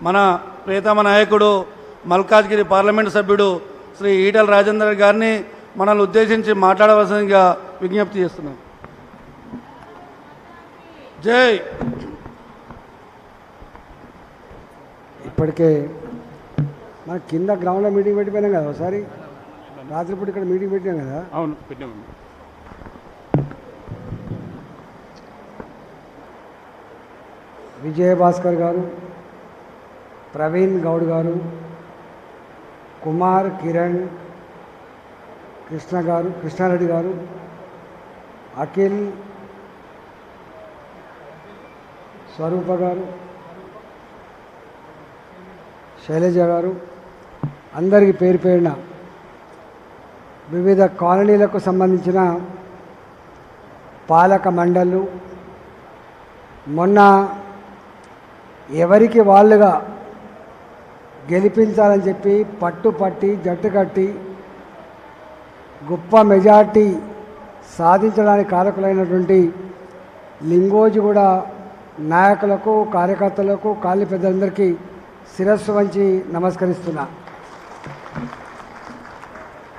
మన ప్రియతమ నాయకుడు మల్కాజ్గిరి పార్లమెంటు సభ్యుడు శ్రీ ఈటల రాజేందర్ గారిని మనల్ని ఉద్దేశించి మాట్లాడవలసిందిగా విజ్ఞప్తి చేస్తున్నాం. జై! ఇప్పటికే మన కింద గ్రౌండ్లో మీటింగ్ పెట్టిపోయినాం కదా ఒకసారి? రాత్రిపూట ఇక్కడ మీటింగ్ పెట్టినాం కదా? అవును పెట్టామండి విజయభాస్కర్ గారు ప్రవీణ్ గౌడ్ గారు కుమార్ కిరణ్ కృష్ణ గారు కృష్ణారెడ్డి గారు అఖిల్ స్వరూప గారు శైలజ గారు అందరికీ పేరు పేరున వివిధ కాలనీలకు సంబంధించిన పాలక మండళ్ళు. మొన్న ఎవరికి వాళ్ళుగా గెలిపించాలని చెప్పి పట్టు పట్టి జట్టు కట్టి గొప్ప మెజార్టీ సాధించడానికి కారకులైనటువంటి లింగోజి కూడా నాయకులకు కార్యకర్తలకు కాళ్ళి పెద్దలందరికీ శిరస్సు వంచి నమస్కరిస్తున్నా.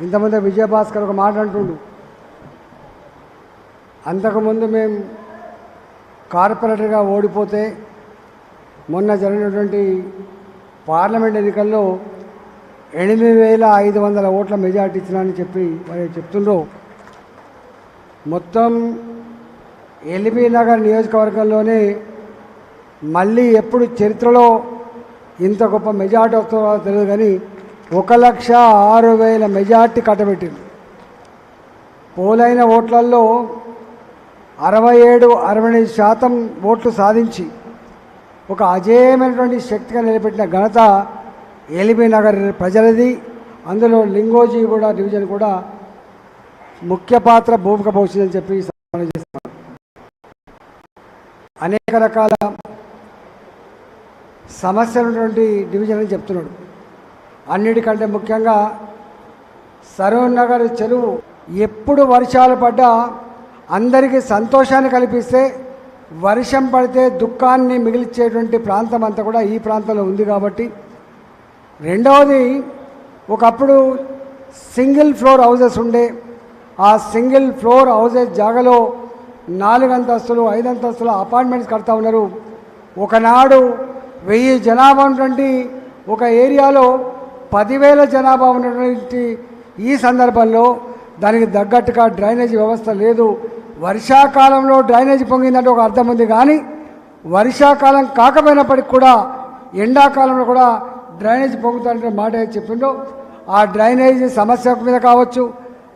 ఇంతమంది విజయభాస్కర్ ఒక మాట అంటుండు. అంతకుముందు మేము కార్పొరేటర్గా ఓడిపోతే మొన్న జరిగినటువంటి పార్లమెంట్ ఎన్నికల్లో ఎనిమిది వేల ఐదు వందల ఓట్ల మెజార్టీ ఇచ్చినానని చెప్పి మరి చెప్తుండ్రు. మొత్తం ఎల్బీ నగర్ నియోజకవర్గంలోనే మళ్ళీ ఎప్పుడు చరిత్రలో ఇంత గొప్ప మెజార్టీ వస్తుందో తెలియదు కానీ ఒక లక్ష ఆరు వేల మెజార్టీ కట్టబెట్టింది పోలైన ఓట్లల్లో అరవై ఏడు అరవై శాతం ఓట్లు సాధించి ఒక అజేయమైనటువంటి శక్తిగా నిలబెట్టిన ఘనత ఎలిబీ నగర్ ప్రజలది. అందులో లింగోజీ కూడా డివిజన్ కూడా ముఖ్య పాత్ర భూమిక పోషిందని చెప్పి మనం అనేక రకాల సమస్యలున్నటువంటి డివిజన్ అని చెప్తున్నాడు. అన్నిటికంటే ముఖ్యంగా సరూర్ నగర్ చెరువు ఎప్పుడు వర్షాలు పడ్డా అందరికీ సంతోషాన్ని కల్పిస్తే వర్షం పడితే దుఃఖాన్ని మిగిల్చేటువంటి ప్రాంతం అంతా కూడా ఈ ప్రాంతంలో ఉంది కాబట్టి. రెండవది ఒకప్పుడు సింగిల్ ఫ్లోర్ హౌజెస్ ఉండే. ఆ సింగిల్ ఫ్లోర్ హౌజెస్ జాగాలో నాలుగు అంతస్తులు ఐదు అంతస్తులు అపార్ట్మెంట్స్ కడతా ఉన్నారు. ఒకనాడు వెయ్యి జనాభా ఉన్నటువంటి ఒక ఏరియాలో పదివేల జనాభా ఉన్నటువంటి ఈ సందర్భంలో దానికి తగ్గట్టుగా డ్రైనేజ్ వ్యవస్థ లేదు. వర్షాకాలంలో డ్రైనేజ్ పొంగిందంటే ఒక అర్థం ఉంది కానీ వర్షాకాలం కాకపోయినప్పటికి కూడా ఎండాకాలంలో కూడా డ్రైనేజ్ పొంగుతుంటే మాట చెప్పిండో ఆ డ్రైనేజ్ సమస్య మీద కావచ్చు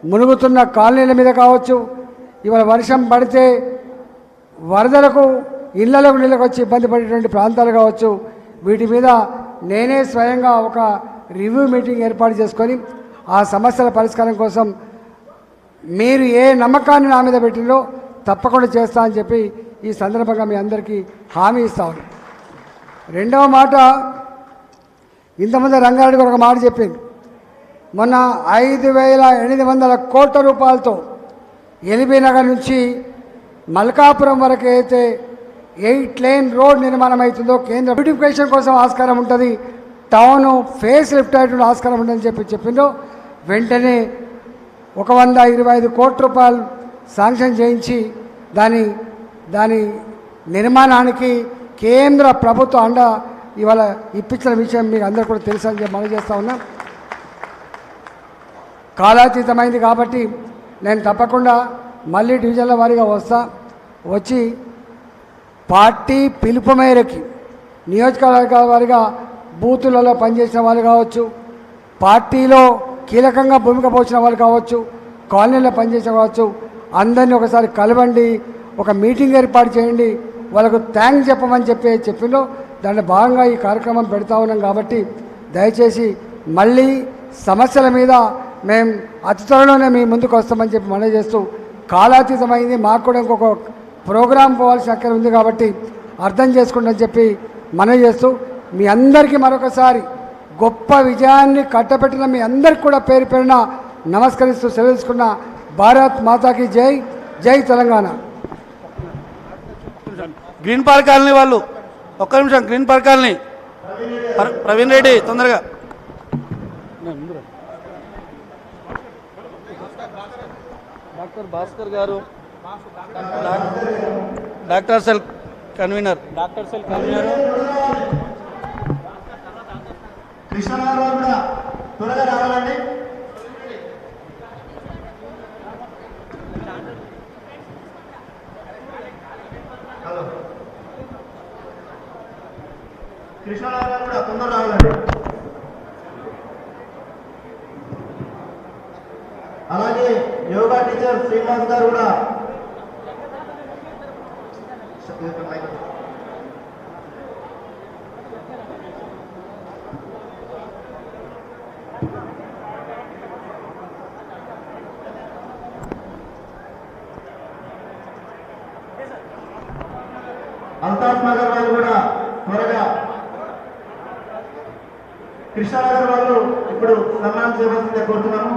మునుగుతున్న కాలనీల మీద కావచ్చు ఇవాళ వర్షం పడితే వరదలకు ఇళ్ళలకు నీళ్ళకు వచ్చి ఇబ్బంది పడేటువంటి ప్రాంతాలు కావచ్చు వీటి మీద నేనే స్వయంగా ఒక రివ్యూ మీటింగ్ ఏర్పాటు చేసుకొని ఆ సమస్యల పరిష్కారం కోసం మీరు ఏ నమ్మకాన్ని నా మీద పెట్టిందో తప్పకుండా చేస్తా అని చెప్పి ఈ సందర్భంగా మీ అందరికీ హామీ ఇస్తా ఉన్నాను రెండవ మాట ఇంతమంది రంగారెడ్డి గారు ఒక మాట చెప్పింది. మొన్న ఐదు వేల ఎనిమిది వందల కోట్ల రూపాయలతో ఎల్బీ నగర్ నుంచి మల్కాపురం వరకు అయితే ఎయిట్ లేన్ రోడ్ నిర్మాణం అవుతుందో కేంద్ర బ్యూటిఫికేషన్ కోసం ఆస్కారం ఉంటుంది టౌన్ ఫేస్ లిఫ్ట్ అయ్యేటువంటి ఆస్కారం ఉంటుందని చెప్పి చెప్పిందో వెంటనే ఒక వంద ఇరవై ఐదు కోట్ల రూపాయలు శాంక్షన్ చేయించి దాని దాని నిర్మాణానికి కేంద్ర ప్రభుత్వ అండ ఇవాళ ఇప్పించిన విషయం మీకు అందరూ కూడా తెలుసు అని చెప్పి మనం చేస్తూ ఉన్నాం. కాలాతీతమైంది కాబట్టి నేను తప్పకుండా మళ్ళీ డివిజన్ల వారీగా వస్తా. వచ్చి పార్టీ పిలుపు మేరకి నియోజకవర్గాల వారిగా బూతులలో పనిచేసిన వాళ్ళు కావచ్చు పార్టీలో కీలకంగా భూమిక పోసిన వాళ్ళు కావచ్చు కాలనీలో పనిచేసే కావచ్చు అందరినీ ఒకసారి కలవండి ఒక మీటింగ్ ఏర్పాటు చేయండి వాళ్ళకు థ్యాంక్స్ చెప్పమని చెప్పి చెప్పిందో దాంట్లో భాగంగా ఈ కార్యక్రమం పెడతా ఉన్నాం కాబట్టి దయచేసి మళ్ళీ సమస్యల మీద మేము అతి త్వరలోనే మీ ముందుకు వస్తామని చెప్పి మనవి చేస్తూ కాలాతీతమైంది. మాకు కూడా ఇంకొక ప్రోగ్రాం పోవాల్సిన అక్కడ ఉంది కాబట్టి అర్థం చేసుకుంటని చెప్పి మనవి చేస్తూ మీ అందరికీ మరొకసారి గొప్ప విజయాన్ని కట్టబెట్టిన మీ అందరికి కూడా పేరు పేరున నమస్కరిస్తూ సెలవుకున్న భారత్ మాతాకి జై జై తెలంగాణ. గ్రీన్ పార్క్ కాలనీ వాళ్ళు ఒక్క నిమిషం గ్రీన్ పార్క్ కాలనీ. ప్ర- ప్రవీణ్ రెడ్డి తొందరగా. డాక్టర్ భాస్కర్ గారు doctor cell convener. Doctor cell convener Krishnarao గారు కూడా త్వరగా రావాలండి హలో కృష్ణరావు గారు కూడా తొందర రావాలండి. అలాగే యోగా టీచర్ శ్రీనివాస్ గారు కూడా. అల్తాఫ్ నగర్ వాళ్ళు కూడా త్వరగా కృష్ణానగర్ వాళ్ళు ఇప్పుడు సన్మానం చేయవలసిందే కోరుతున్నాము.